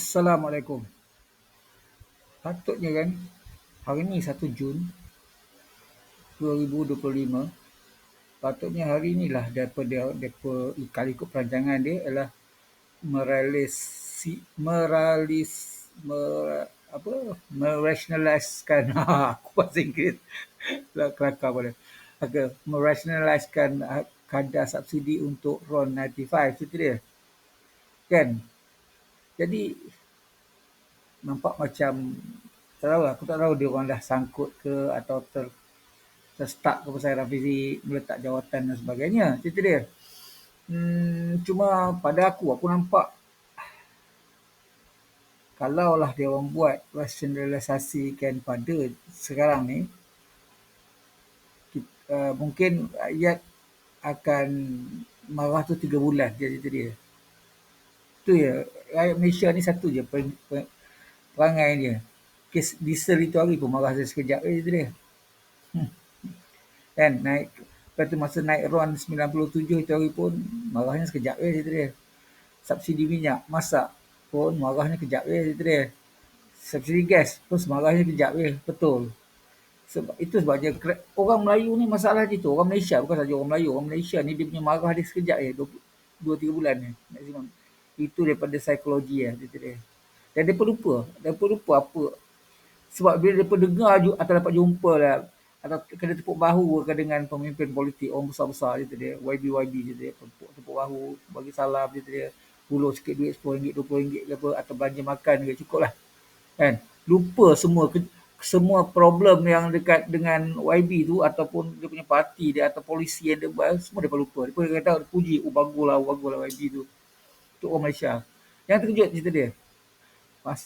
Assalamualaikum. Patutnya kan hari ni 1 Jun 2025 patutnya hari inilah daripada depa kalau ikut perancangan dia ialah merelisi meralis mer, apa? Merationalizekan aku bahasa Inggeris. Kelakar pada okay, merationalizekan kadar subsidi untuk RON 95 itu dia. Kan jadi nampak macam tak tahu lah, aku tak tahu dia orang dah sangkut ke atau ter terstuck ke pasal Rafizi meletak jawatan dan sebagainya. Itu dia. Hmm, cuma pada aku, aku nampak kalaulah dia orang buat rasionalisasikan pada sekarang ni, kita, uh, mungkin rakyat akan marah tu tiga bulan. Jadi itu dia. Itu ya. Rakyat Malaysia ni satu je perangai dia. Kes diesel itu hari pun marah saya sekejap. Eh, itu dia. Hmm. Kan naik. Lepas tu masa naik RON 97 itu hari pun marahnya sekejap. Eh, itu dia. Subsidi minyak masak pun marahnya kejap. Eh, itu dia. Subsidi gas pun marahnya kejap. Eh, betul. Sebab itu sebabnya orang Melayu ni masalah dia tu. Orang Malaysia bukan saja orang Melayu. Orang Malaysia ni dia punya marah dia sekejap je. Dua, tiga bulan ni. Maksimum. Itu daripada psikologi ya. Itu dia. Dan mereka lupa. Mereka lupa apa. Sebab bila mereka dengar atau dapat jumpa lah. Atau kena tepuk bahu kan dengan pemimpin politik. Orang besar-besar itu dia. YB-YB itu dia. Tepuk, tepuk bahu. Bagi salam itu dia. Hulur sikit duit RM10, RM20 ke apa. Atau belanja makan ke. Cukup lah. Kan? Lupa semua semua problem yang dekat dengan YB tu ataupun dia punya parti dia atau polisi yang dia buat semua dia lupa. Dia kata puji, oh baguslah, baguslah YB tu. Untuk orang Malaysia. Yang terkejut cerita dia. Pas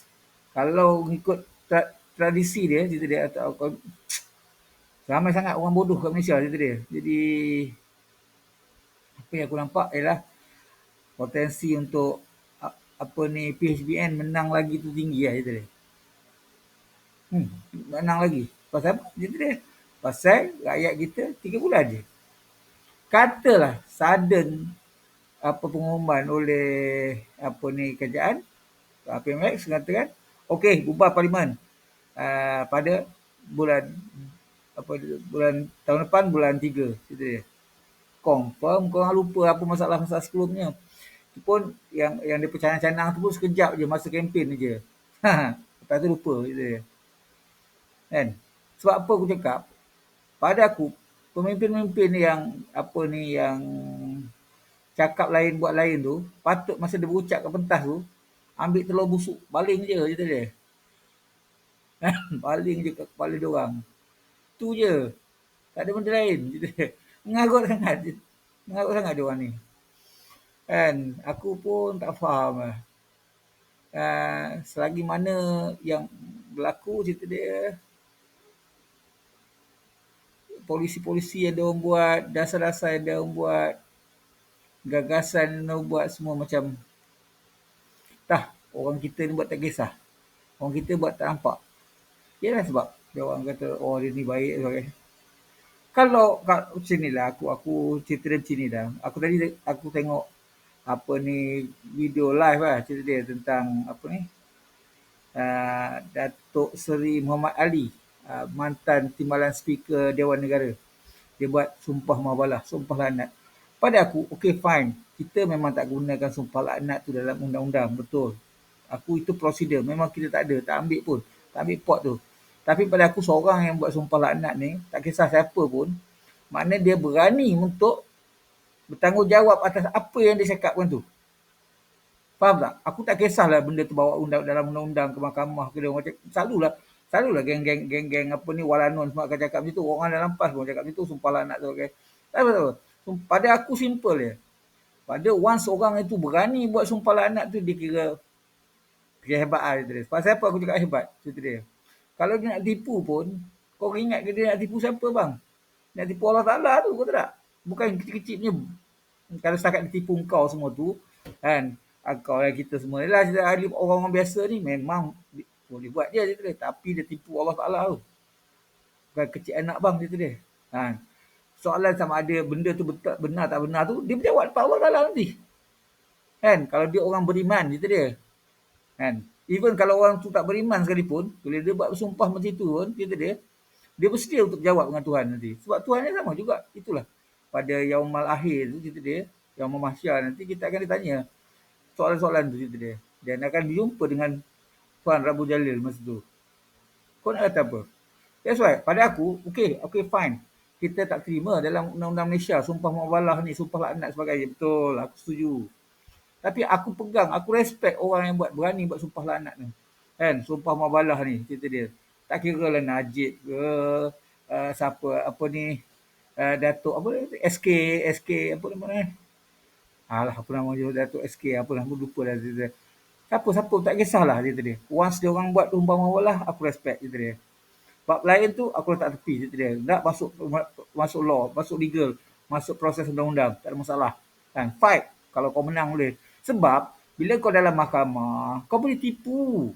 kalau ikut tra, tradisi dia cerita dia atau ramai sangat orang bodoh kat Malaysia cerita dia. Jadi apa yang aku nampak ialah potensi untuk apa ni PHBN menang lagi tu tinggi lah cerita dia. Hmm, menang lagi. Pasal apa? Cerita dia. Pasal rakyat kita tiga bulan je. Katalah sudden apa pengumuman oleh apa ni kerajaan PMX mengatakan okey bubar parlimen uh, pada bulan apa bulan tahun depan bulan 3 gitu dia. Confirm kau lupa apa masalah-masalah sebelumnya. Itu pun yang yang dia percanang-canang tu pun sekejap je masa kempen je. Lepas tu lupa gitu dia. Kan? Sebab apa aku cakap? Pada aku pemimpin-pemimpin yang apa ni yang cakap lain buat lain tu patut masa dia berucap kat pentas tu ambil telur busuk, baling je cerita dia. baling je kat kepala dia orang. Tu je. Tak ada benda lain cerita dia. Mengarut sangat. Mengarut sangat dia orang ni. Kan, aku pun tak faham lah. Uh, selagi mana yang berlaku cerita dia polisi-polisi yang dia orang buat dasar-dasar yang dia orang buat gagasan orang buat semua macam Tah, orang kita ni buat tak kisah. Orang kita buat tak nampak. Yalah sebab dia orang kata, oh dia ni baik. Okay. Kalau kat sini lah, aku, aku cerita dia macam ni dah. Aku tadi, aku tengok apa ni video live lah cerita dia tentang apa ni uh, Datuk Seri Muhammad Ali uh, mantan timbalan speaker Dewan Negara dia buat sumpah mabalah sumpah lanat pada aku okay fine. Kita memang tak gunakan sumpah laknat tu dalam undang-undang betul. Aku itu prosedur. Memang kita tak ada tak ambil pun. Tak ambil pot tu. Tapi pada aku seorang yang buat sumpah laknat ni tak kisah siapa pun makna dia berani untuk bertanggungjawab atas apa yang dia cakapkan tu. Faham tak? Aku tak kisahlah benda tu bawa undang dalam undang-undang ke mahkamah ke dia macam selalulah selalulah geng-geng geng-geng apa ni walanon semua akan cakap macam tu. Orang dalam pas pun cakap macam tu sumpah laknat tu okey tak apa pada aku simple je pada once orang itu berani buat sumpah laknat tu dia kira kehebatan dia. Pasal apa aku cakap hebat? Cerita dia. Kalau dia nak tipu pun, kau ingat ke dia nak tipu siapa bang? Nak tipu Allah Ta'ala tu, kau tak? Bukan kecil-kecil punya. Kalau setakat dia tipu kau semua tu, kan? Kau dan kita semua. Yalah, orang-orang biasa ni memang boleh buat dia, cerita dia. Tapi dia tipu Allah Ta'ala tu. Bukan kecil anak bang, cerita dia. Kan? Soalan sama ada benda tu betul, benar tak benar tu dia berjawab depan Allah Taala nanti. Kan? Kalau dia orang beriman gitu dia. Kan? Even kalau orang tu tak beriman sekalipun, bila dia buat bersumpah macam itu pun, kita dia, dia bersedia untuk jawab dengan Tuhan nanti. Sebab Tuhan ni sama juga. Itulah. Pada yaumal akhir tu, kita dia, yang memahsyar nanti, kita akan ditanya soalan-soalan tu, kita dia. Dan akan jumpa dengan Tuhan Rabu Jalil masa tu. Kau nak kata apa? That's why, pada aku, okay, okay, fine. Kita tak terima dalam undang-undang Malaysia, sumpah muawalah ni, sumpah laknat sebagainya. Betul, aku setuju. Tapi aku pegang, aku respect orang yang buat berani buat sumpah laknat ni. Kan, sumpah muawalah ni, cerita dia. Tak kira lah Najib ke, uh, siapa, apa ni, uh, Datuk, apa SK, SK, apa nama ni? Alah, apa nama dia, Datuk SK, apa nama, lupa dah cerita dia. Siapa-siapa, tak kisahlah, cerita dia. Once dia orang buat sumpah muawalah, aku respect, cerita dia. Bab lain tu aku letak tepi cerita dia. Tak masuk masuk law, masuk legal, masuk proses undang-undang, tak ada masalah. Kan? Fight kalau kau menang boleh. Sebab bila kau dalam mahkamah, kau boleh tipu.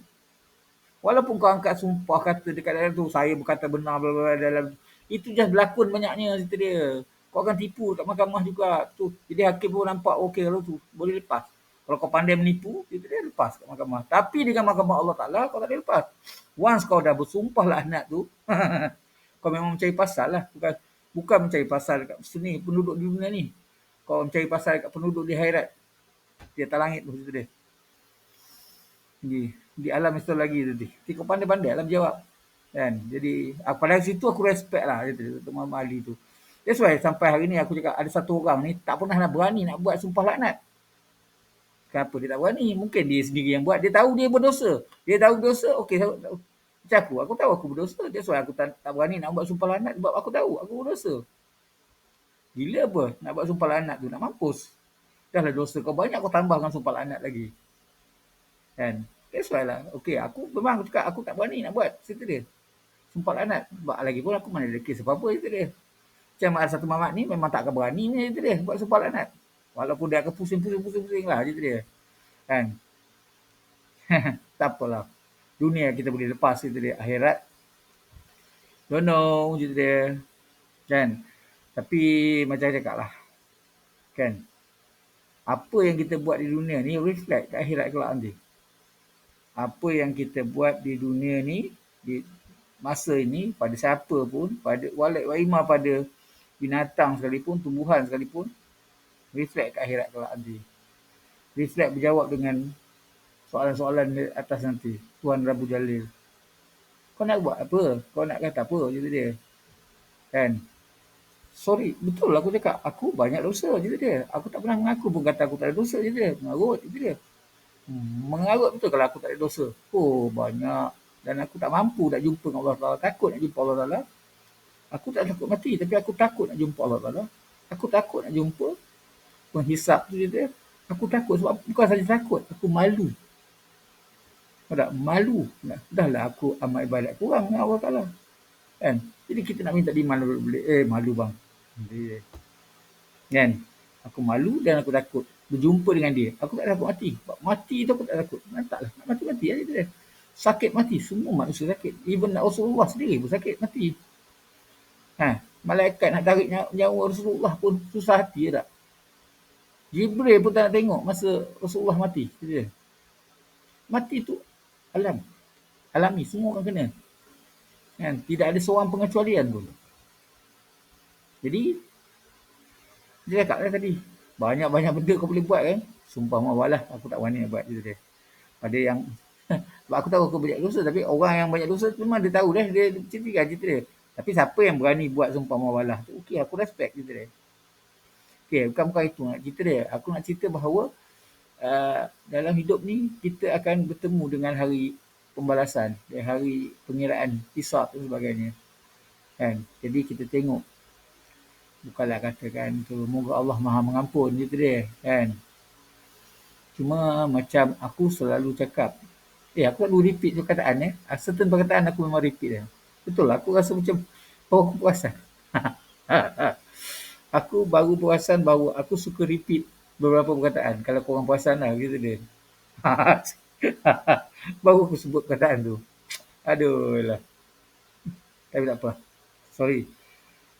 Walaupun kau angkat sumpah kata dekat dalam tu saya berkata benar bla bla dalam itu just berlakon banyaknya cerita dia. Kau akan tipu kat mahkamah juga tu. Jadi hakim pun nampak okey kalau tu boleh lepas. Kalau kau pandai menipu, cerita dia lepas kat mahkamah. Tapi dengan mahkamah Allah Taala kau tak boleh lepas. Once kau dah bersumpah laknat tu, kau memang mencari pasal lah. Bukan, bukan mencari pasal dekat sini, penduduk di dunia ni. Kau mencari pasal dekat penduduk di akhirat. Di atas langit tu situ dia. Di, di alam itu lagi tu. Jadi kau pandai-pandai alam jawab. Kan? Jadi pada situ aku respect lah Muhammad Ali tu. That's why sampai hari ni aku cakap ada satu orang ni tak pernah nak berani nak buat sumpah laknat. Kenapa dia tak berani? Mungkin dia sendiri yang buat. Dia tahu dia berdosa. Dia tahu dosa. Okey, macam aku, aku tahu aku berdosa. Dia why aku tak, tak berani nak buat sumpah lanat sebab aku tahu aku berdosa. Gila apa nak buat sumpah lanat tu? Nak mampus. Dah lah dosa kau banyak, kau tambahkan sumpah lanat lagi. Kan? That's why lah. Okay, aku memang aku cakap aku tak berani nak buat. Cerita dia. Sumpah lanat. Sebab lagi pun aku mana ada kes apa-apa. Cerita dia. Macam satu mamat ni memang tak akan berani ni. Cerita dia. Buat sumpah lanat. Walaupun dia akan pusing-pusing-pusing lah. Cerita dia. Kan? tak apalah dunia kita boleh lepas itu dia akhirat don't know je dia kan tapi macam cakap lah kan apa yang kita buat di dunia ni reflect ke akhirat kelak nanti apa yang kita buat di dunia ni di masa ini pada siapa pun pada walid wa pada binatang sekalipun tumbuhan sekalipun reflect ke akhirat kelak nanti reflect berjawab dengan soalan-soalan atas nanti Tuan Rabu Jalil. Kau nak buat apa? Kau nak kata apa? Gitu dia. Kan? Sorry, betul aku cakap. Aku banyak dosa. Gitu dia. Aku tak pernah mengaku pun kata aku tak ada dosa. Gitu dia. Mengarut. Gitu dia. Hmm, mengarut betul kalau aku tak ada dosa. Oh, banyak. Dan aku tak mampu nak jumpa dengan Allah Ta'ala. Takut nak jumpa Allah Ta'ala. Aku tak takut mati. Tapi aku takut nak jumpa Allah Ta'ala. Aku takut nak jumpa penghisap tu dia. Aku takut sebab bukan saja takut. Aku malu. Tak malu. Dah lah aku amal ibadat kurang dengan Allah Ta'ala. Kan? Jadi kita nak minta dia malu boleh. Eh malu bang. Kan? Aku malu dan aku takut. Berjumpa dengan dia. Aku tak takut mati. Mati tu aku tak takut. Nantaklah. Nak mati-mati aja dia. Sakit mati. Semua manusia sakit. Even Rasulullah sendiri pun sakit mati. Ha, malaikat nak tarik nyawa Rasulullah pun susah hati tak? Jibril pun tak nak tengok masa Rasulullah mati. Mati tu alam. Alami, semua orang kena. Kan? Tidak ada seorang pengecualian pun. Jadi, dia cakap lah tadi, banyak-banyak benda kau boleh buat kan. Sumpah mawalah, aku tak nak buat. Dia, dia. Ada yang, sebab aku tahu aku banyak dosa, tapi orang yang banyak dosa tu memang dia tahu dah, dia cerita cerita dia. Tapi siapa yang berani buat sumpah mawalah tu, okey aku respect cerita dia. Okey, bukan bukan itu. Nak cerita dia. Aku nak cerita bahawa uh, dalam hidup ni kita akan bertemu dengan hari pembalasan dan hari pengiraan hisab dan sebagainya. Kan? Jadi kita tengok. Bukanlah katakan tu moga Allah Maha mengampun gitu dia kan? Cuma macam aku selalu cakap eh aku selalu repeat tu perkataan eh. Certain perkataan aku memang repeat dia. Betul lah aku rasa macam baru puasan aku baru puasan baru aku suka repeat beberapa perkataan. Kalau korang perasan lah gitu dia. Baru aku sebut perkataan tu. Aduh lah. Tapi tak apa. Sorry.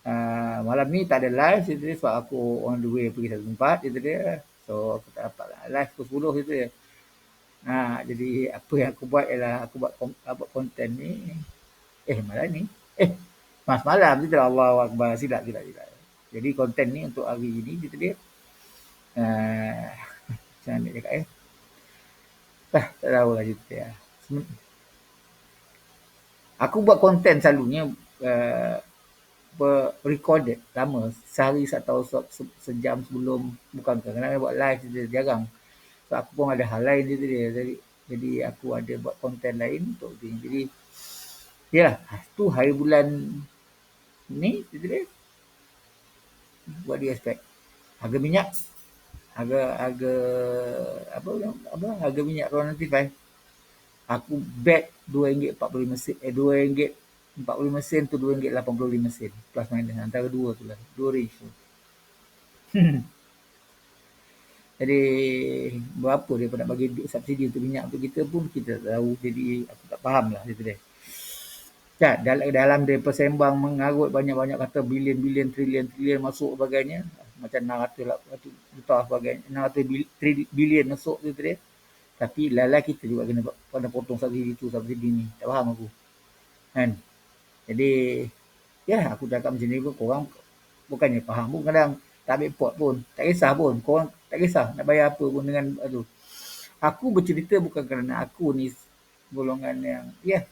Uh, malam ni tak ada live gitu dia sebab aku on the way pergi satu tempat gitu dia. So aku tak dapat lah live pukul 10 gitu dia. Ha, jadi apa yang aku buat ialah aku buat, buat konten ni. Eh malam ni. Eh mas malam tu Allah Akbar. Silap, silap, silap. Jadi konten ni untuk hari ini kita dia. Uh, macam mana cakap eh. Tak, tak tahu lah cerita ya. Aku buat konten selalunya uh, recorded. Lama. Sehari satu se, se, sejam sebelum. Bukan kadang-kadang buat live dia jarang. So aku pun ada hal lain dia, dia. Jadi jadi aku ada buat konten lain untuk dia. Jadi yalah tu hari bulan ni dia buat dia aspek harga minyak harga harga apa apa harga minyak Ron 95 aku bet RM2.45 sen eh RM2 45 sen tu RM2.85 sen. Plus minus antara dua tu lah. Dua ratio. Jadi berapa dia nak bagi subsidi untuk minyak untuk kita pun kita tahu. Jadi aku tak faham lah dia. Ya, dalam, dalam dia persembang mengarut banyak-banyak kata bilion-bilion, trilion-trilion masuk sebagainya. Macam 600 lah, juta sebagainya. 600 bilion masuk tu dia. Tapi lalai kita juga kena, kena potong subsidi tu, subsidi ni. Tak faham aku. Kan? Jadi ya aku cakap macam ni pun korang bukannya faham pun kadang tak ambil pot pun. Tak kisah pun. Korang tak kisah nak bayar apa pun dengan tu. Aku bercerita bukan kerana aku ni golongan yang ya. Yeah,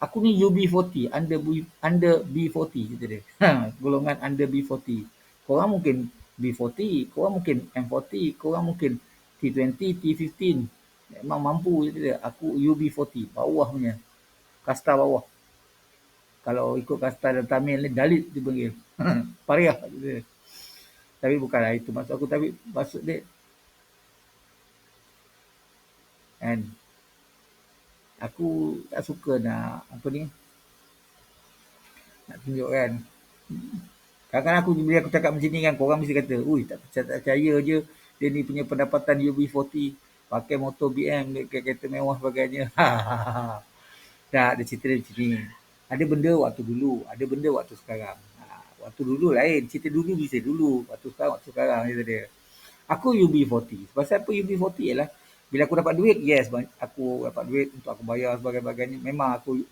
aku ni UB40 under B, under B40 gitu dia. Ha, golongan under B40. Korang mungkin B40, korang mungkin M40, korang mungkin T20, T15. Memang mampu gitu dia. Aku UB40, bawah punya. Kasta bawah kalau ikut kasta dan tamil ni dalit dia panggil. Pariah dia. Tapi bukanlah itu maksud aku tapi maksud dia kan aku tak suka nak apa ni nak tunjuk kan kadang aku bila aku cakap macam ni kan korang mesti kata ui tak percaya, tak percaya je dia ni punya pendapatan UB40 pakai motor BM kereta mewah sebagainya tak ada cerita macam ni ada benda waktu dulu, ada benda waktu sekarang. Ha, waktu dulu lain, cerita dulu bisa dulu, waktu sekarang, waktu sekarang dia. Aku UB40. Sebab apa UB40 ialah bila aku dapat duit, yes, aku dapat duit untuk aku bayar sebagai-bagainya. Memang aku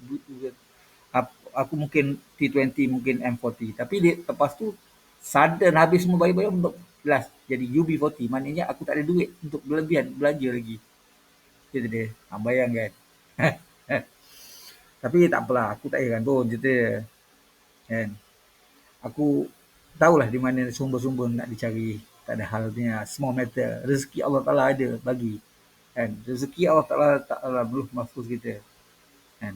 aku mungkin T20, mungkin M40. Tapi dia, lepas tu, sudden habis semua bayar-bayar untuk last jadi UB40. Maknanya aku tak ada duit untuk berlebihan belanja lagi. Itu dia. Ha, bayang kan. Tapi tak apalah, aku tak heran pun cerita Kan? Aku tahulah di mana sumber-sumber nak dicari. Tak ada halnya. Small matter. Rezeki Allah Ta'ala ada bagi. Kan? Rezeki Allah Ta'ala Ta'ala belum mahfuz kita. Kan?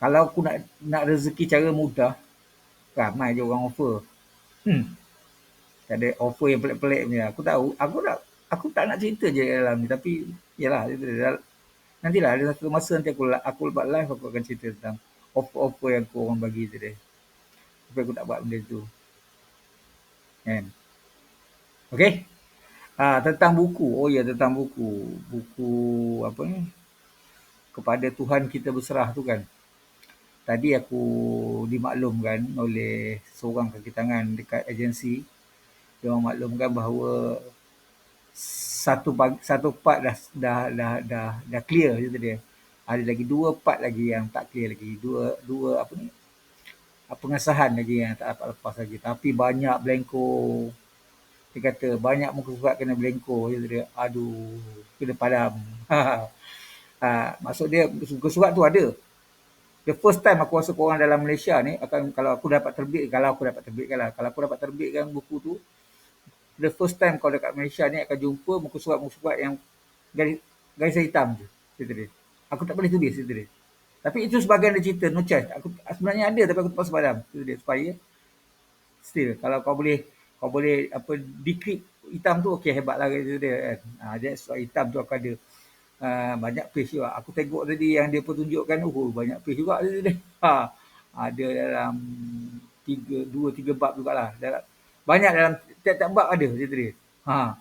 Kalau aku nak nak rezeki cara mudah, ramai je orang offer. Hmm. Tak ada offer yang pelik-pelik punya. Aku tahu. Aku tak, aku tak nak cerita je dalam ni. Tapi, yalah. Nantilah ada satu masa nanti aku aku buat live aku akan cerita tentang offer-offer yang aku orang bagi tu dia. Tapi aku tak buat benda tu. Kan? Okay? Ha, tentang buku. Oh ya tentang buku. Buku apa ni? Kepada Tuhan kita berserah tu kan. Tadi aku dimaklumkan oleh seorang kaki tangan dekat agensi. Dia maklumkan bahawa satu satu part dah dah dah dah, dah clear gitu dia. Ada lagi dua part lagi yang tak clear lagi. Dua dua apa ni? pengesahan lagi yang tak dapat lepas lagi. Tapi banyak blanko. Dia kata banyak muka surat kena. Gitu dia. Aduh, kena padam. ha, maksud dia muka surat tu ada. The first time aku rasa korang dalam Malaysia ni akan kalau aku dapat terbit kalau aku dapat terbitkan lah kalau aku dapat terbitkan buku tu the first time kau dekat Malaysia ni akan jumpa muka surat-muka surat yang garis, garis hitam je. Cerita dia. Aku tak boleh tulis cerita dia. Tapi itu sebagian dia cerita, no choice. Aku, sebenarnya ada tapi aku terpaksa padam. Cerita dia. Supaya still kalau kau boleh kau boleh apa decrypt hitam tu okey hebatlah cerita dia kan. Ha, that's why hitam tu aku ada uh, banyak page juga. Aku tengok tadi yang dia pertunjukkan oh banyak page juga cerita dia. Ha, ada dalam tiga, dua, tiga bab jugalah. Dalam, banyak dalam tiap-tiap bab ada cerita dia. Ha.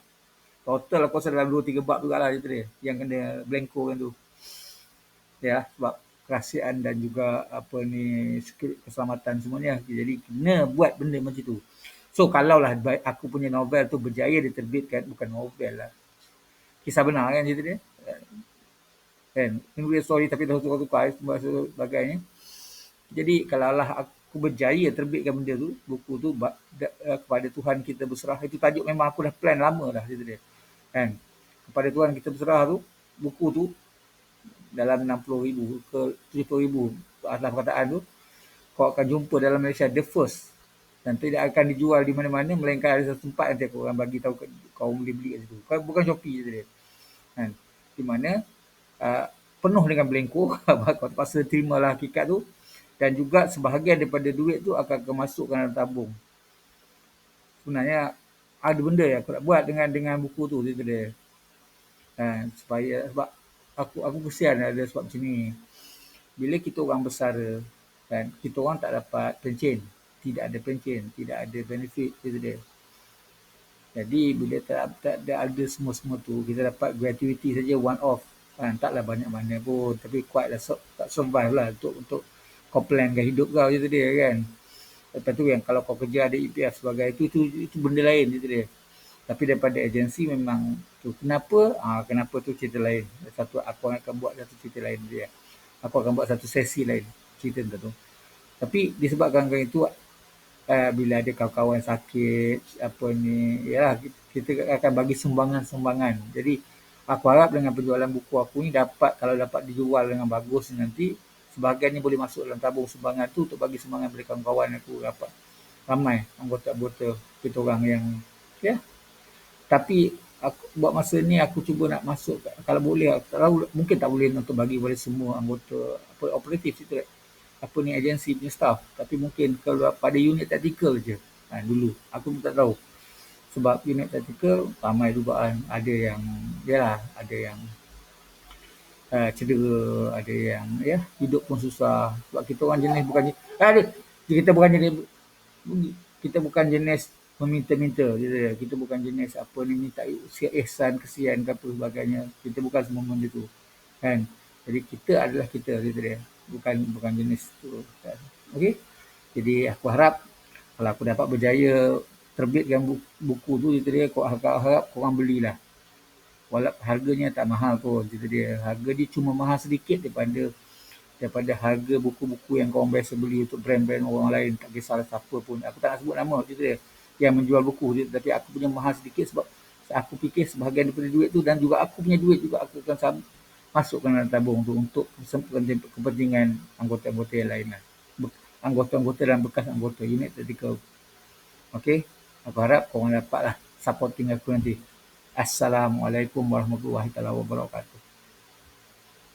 Total aku rasa dalam 2 3 bab jugalah cerita dia yang kena blanko kan tu. Ya, sebab kerahsiaan dan juga apa ni keselamatan semuanya. Jadi kena buat benda macam tu. So kalau lah aku punya novel tu berjaya diterbitkan bukan novel lah. kisah benar kan cerita dia. Kan? Ini story tapi dah tukar-tukar sebagainya. Jadi kalau Allah aku berjaya terbitkan benda tu, buku tu eh, kepada Tuhan kita berserah. Itu tajuk memang aku dah plan lama dah cerita dia. Kan? Kepada Tuhan kita berserah tu, buku tu dalam 60 ribu ke 70 ribu atas perkataan tu, kau akan jumpa dalam Malaysia the first dan tidak akan dijual di mana-mana melainkan ada satu tempat nanti aku akan bagi tahu kau boleh beli kat situ. Bukan Shopee je dia. Kan? Di mana uh, penuh dengan belengko kau terpaksa terimalah hakikat tu dan juga sebahagian daripada duit tu akan kemasukkan dalam tabung. Sebenarnya ada benda yang aku nak buat dengan dengan buku tu dia dia. Kan? supaya sebab aku aku kesian ada sebab macam ni. Bila kita orang besar kan kita orang tak dapat pencen tidak ada pencen, tidak ada benefit itu dia. Jadi bila tak, tak ada ada semua-semua tu, kita dapat gratuity saja one off. Kan, taklah banyak mana pun. Tapi quite lah, tak survive lah untuk, untuk kau plankan hidup kau itu dia kan. Lepas tu yang kalau kau kerja ada EPF sebagai itu, itu, itu benda lain itu dia. Tapi daripada agensi memang tu. Kenapa? Ah, kenapa tu cerita lain. Satu aku akan buat satu cerita lain dia. Aku akan buat satu sesi lain cerita tentang tu. Tapi disebabkan itu uh, bila ada kawan-kawan sakit apa ni yalah kita akan bagi sumbangan-sumbangan. Jadi aku harap dengan penjualan buku aku ni dapat kalau dapat dijual dengan bagus nanti sebahagian ni boleh masuk dalam tabung sumbangan tu untuk bagi sumbangan kepada kawan-kawan aku dapat ramai anggota-anggota kita orang yang ya. Tapi aku buat masa ni aku cuba nak masuk kalau boleh kalau mungkin tak boleh untuk bagi kepada semua anggota apa operatif itu apa ni agensi punya staff. Tapi mungkin kalau pada unit tactical je. Ha, dulu. Aku pun tak tahu. Sebab unit tactical ramai dugaan. Ada yang yalah ada yang uh, cedera. Ada yang ya hidup pun susah. Sebab kita orang jenis bukan jenis kita bukan jenis kita bukan jenis meminta-minta. Kita bukan jenis apa ni minta ihsan kesian ke apa sebagainya. Kita bukan semua benda tu. Kan? Jadi kita adalah kita gitu dia bukan bukan jenis tu. Okey. Jadi aku harap kalau aku dapat berjaya terbitkan buku, buku tu dia aku harap, harap korang belilah. Walaupun harganya tak mahal pun itu dia. Harga dia cuma mahal sedikit daripada daripada harga buku-buku yang korang biasa beli untuk brand-brand orang lain tak kisah siapa pun. Aku tak nak sebut nama itu dia yang menjual buku tapi aku punya mahal sedikit sebab aku fikir sebahagian daripada duit tu dan juga aku punya duit juga aku akan masukkan dalam tabung tu untuk kepentingan anggota-anggota yang lain lah. Anggota-anggota dan bekas anggota unit tactical. Okay. Aku harap korang dapat lah supporting aku nanti. Assalamualaikum warahmatullahi wabarakatuh.